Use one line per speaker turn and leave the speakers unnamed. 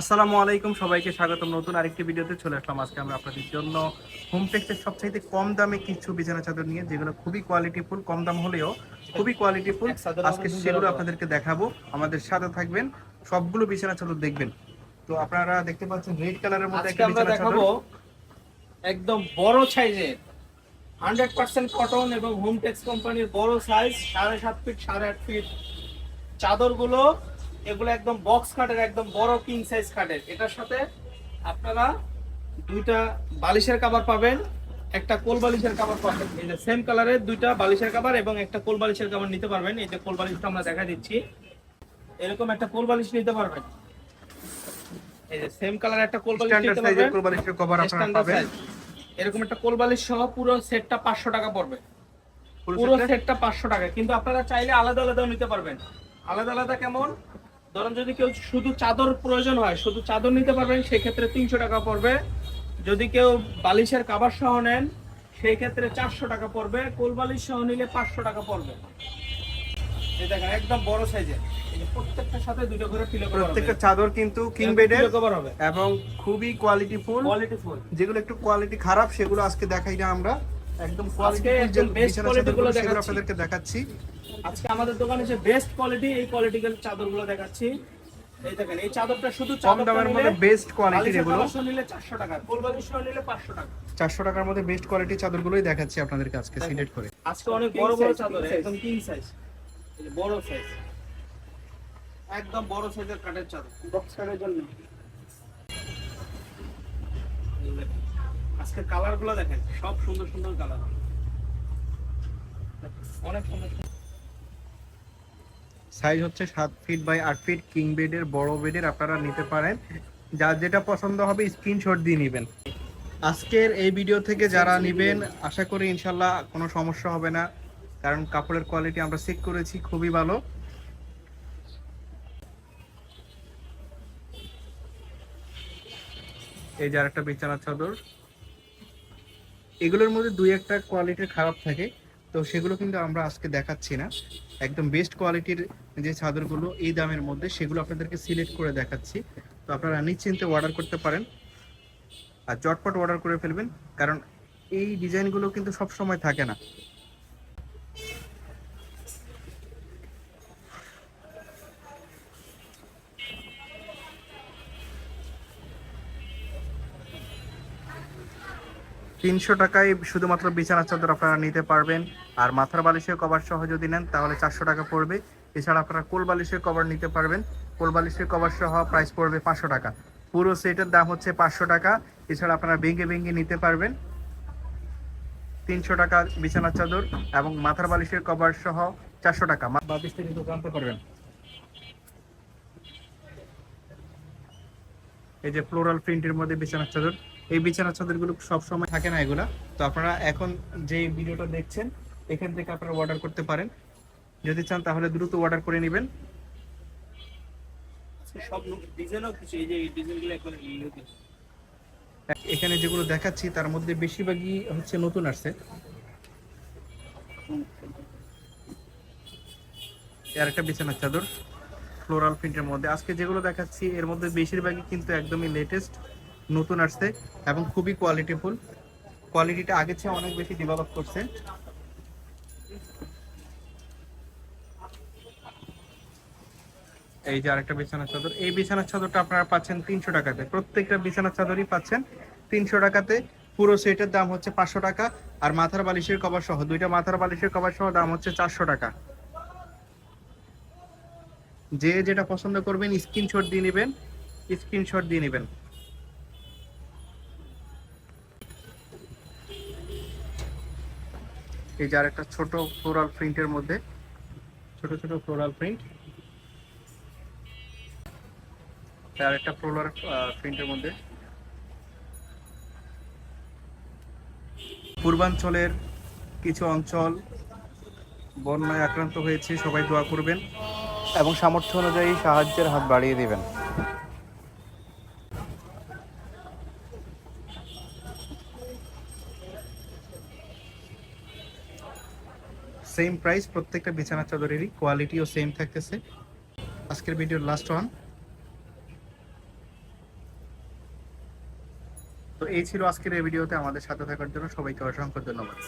আসসালামু আলাইকুম সবাইকে স্বাগতম। নতুন আরেকটি ভিডিওতে চলে আসলাম। আজকে আমরা আপনাদের জন্য হোমটেক্সের সবচাইতে কম দামে কিছু বিছানা চাদর নিয়ে যেগুলো খুবই কোয়ালিটিফুল কম দাম হলেও খুবই কোয়ালিটিফুল আজকে সেগুলো আপনাদেরকে দেখাবো। আমাদের সাথে থাকবেন সবগুলো বিছানা চাদর দেখবেন। তো আপনারা দেখতে পাচ্ছেন রেড কালারের মধ্যে একটা
আমরা
বিছানা
দেখাবো একদম বড় সাইজের হান্ড্রেড পার্সেন্ট কটন এবং হোমটেক্স কোম্পানির বড় সাইজ সাড়ে সাত ফিট সাড়ে আট ফিট চাদরগুলো এগুলো একদম বক্স কাটের একদম বড় কিং সাইজ কাটের এটার সাথে আপনারা দুইটা বালিশের কাবার পাবেন একটা কোল বালিশের কাভার পাবেন। এই যে সেম কালারের দুইটা বালিশের কাবার এবং একটা কোল বালিশের কাবার নিতে পারবেন। এই যে কোল বালিশটা আমরা দেখা দিচ্ছি। এরকম একটা কোল বালিশ নিতে পারবেন। এই যে সেম কালার একটা কোল বালিশ নিতে পারবেন।
কোরবালিশের কভার আপনারা পাবেন।
এরকম একটা কোলবালিশ সহ পুরো সেটটা পাঁচশো টাকা পড়বে।
পুরো সেটটা?
সেটটা পাঁচশো টাকা। কিন্তু আপনারা চাইলে আলাদা আলাদাও নিতে পারবেন। আলাদা আলাদা কেমন? ধরেন যদি কেউ শুধু চাদর প্রয়োজন হয় শুধু চাদর নিতে পারবেন সেই ক্ষেত্রে তিনশো টাকা পড়বে। যদি কেউ বালিশের কাবার সহ নেন সেই ক্ষেত্রে চারশো টাকা পড়বে। কোল বালিশ সহ নিলে পাঁচশো টাকা পড়বে। এই দেখেন একদম বড় সাইজের প্রত্যেকটার সাথে দুটো করে
প্রত্যেকটা চাদর কিন্তু কিং বেডের এবং খুবই কোয়ালিটিফুল
কোয়ালিটি ফুল
যেগুলো একটু কোয়ালিটি খারাপ সেগুলো আজকে দেখাই না আমরা। একদম কোয়ালিটি
quality গুলো দেখাচ্ছি।
আপনাদেরকে দেখাচ্ছি।
আজকে আমাদের দোকানে যে বেস্ট কোয়ালিটি এই কোয়ালিটির চাদরগুলো দেখাচ্ছি। এই দেখেন এই চাদরটা শুধু
কম দামের মধ্যে বেস্ট কোয়ালিটির এগুলো।
কভার সহ নিলে 400 টাকা ফুল বালিশ নিলে 500 টাকা।
চারশো টাকার মধ্যে বেস্ট কোয়ালিটির চাদরগুলোই দেখাচ্ছি আপনাদেরকে আজকে সিলেক্ট করে।
আজকে অনেক বড় বড় চাদর একদম কিং সাইজ বড় সাইজ একদম বড় সাইজের কাঠের চাদর। বক্স কাঠের জন্য। আজকে কালারগুলো দেখেন সব সুন্দর সুন্দর কালার অনেক সুন্দর
সাইজ হচ্ছে সাত ফিট বাই আট ফিট কিং বেডের বড় বেডের আপনারা নিতে পারেন। যার যেটা পছন্দ হবে স্ক্রিনশট দিয়ে নেবেন। আজকের এই ভিডিও থেকে যারা নেবেন আশা করি ইনশাল্লাহ কোনো সমস্যা হবে না কারণ কাপড়ের কোয়ালিটি আমরা চেক করেছি খুবই ভালো। এই যে আরেকটা বিছানার চাদর। এগুলোর মধ্যে দুই একটা কোয়ালিটির খারাপ থাকে, তো সেগুলো কিন্তু আমরা আজকে দেখাচ্ছি না। একদম বেস্ট কোয়ালিটির যে চাদরগুলো এই দামের মধ্যে, সেগুলো আপনাদেরকে সিলেক্ট করে দেখাচ্ছি। তো আপনারা নিশ্চিন্তে অর্ডার করতে পারেন আর চটপট অর্ডার করে ফেলবেন, কারণ এই ডিজাইনগুলো কিন্তু সব সময় থাকে না। তিনশো টাকায় শুধুমাত্র বিছানার চাদর আপনারা নিতে পারবেন। আর মাথার বালিশের কভার সহ যদি নেন, তাহলে চারশো টাকা পড়বে। এছাড়া আপনারা কোল বালিশের কভার নিতে পারবেন। কোল বালিশের কভার সহ প্রাইস পড়বে পাঁচশো টাকা। পুরো সেটের দাম হচ্ছে পাঁচশো টাকা। এছাড়া আপনারা ভেঙে ভেঙে নিতে পারবেন। তিনশো টাকা বিছানার চাদর এবং মাথার বালিশের কভার সহ চারশো টাকা। বাবিশ থেকে দোকানতে পারবেন এই যে ফ্লোরাল প্রিন্টের মধ্যে বিছানার চাদর। এই বিছানার চাদরগুলো সব সময় থাকে না এগুলা। তো আপনারা এখন যে ভিডিওটা দেখছেন এখান থেকে আপনারা অর্ডার করতে পারেন। যদি চান তাহলে দ্রুত অর্ডার করে নেবেন।
ইউনিক
এখানে যেগুলো দেখাচ্ছি তার মধ্যে বেশিরভাগই হচ্ছে নতুন আসছে। আর একটা বিছানার চাদর ফ্লোরাল প্রিন্টের মধ্যে। আজকে যেগুলো দেখাচ্ছি এর মধ্যে বেশিরভাগই কিন্তু একদমই লেটেস্ট নতুন আসছে এবং খুবই কোয়ালিটিফুল কোয়ালিটিটা আগের চেয়ে অনেক বেশি ডেভেলপ করছে। এই যে আরেকটা বিছানার চাদর। এই বিছানার চাদরটা আপনারা পাচ্ছেন তিনশো টাকাতে। প্রত্যেকটা বিছানার চাদরই পাচ্ছেন তিনশো টাকাতে। পুরো সেটের দাম হচ্ছে পাঁচশো টাকা আর মাথার বালিশের কভার সহ, দুইটা মাথার বালিশের কভার সহ দাম হচ্ছে চারশো টাকা। যে যেটা পছন্দ করবেন, স্ক্রিনশট দিয়ে নেবেন, স্ক্রিনশট দিয়ে নেবেন। এই যার একটা ছোট ফ্লোরাল প্রিন্টের মধ্যে। ছোট ছোট ফ্লোরাল প্রিন্ট আর একটা ফ্লোরাল প্রিন্টের মধ্যে। পূর্বাঞ্চলের কিছু অঞ্চল বন্যায় আক্রান্ত হয়েছে সবাই দোয়া করবেন। এবং সামর্থ্য অনুযায়ী সাহায্যের হাত বাড়িয়ে দিবেন। সেম প্রাইস প্রত্যেকটা বিছানা চাদরেরই কোয়ালিটিও সেম থাকতেছে। আজকের ভিডিওর লাস্ট ওয়ান তো এই ছিল আজকের এই ভিডিওতে আমাদের সাথে থাকার জন্য সবাইকে অসংখ্য ধন্যবাদ।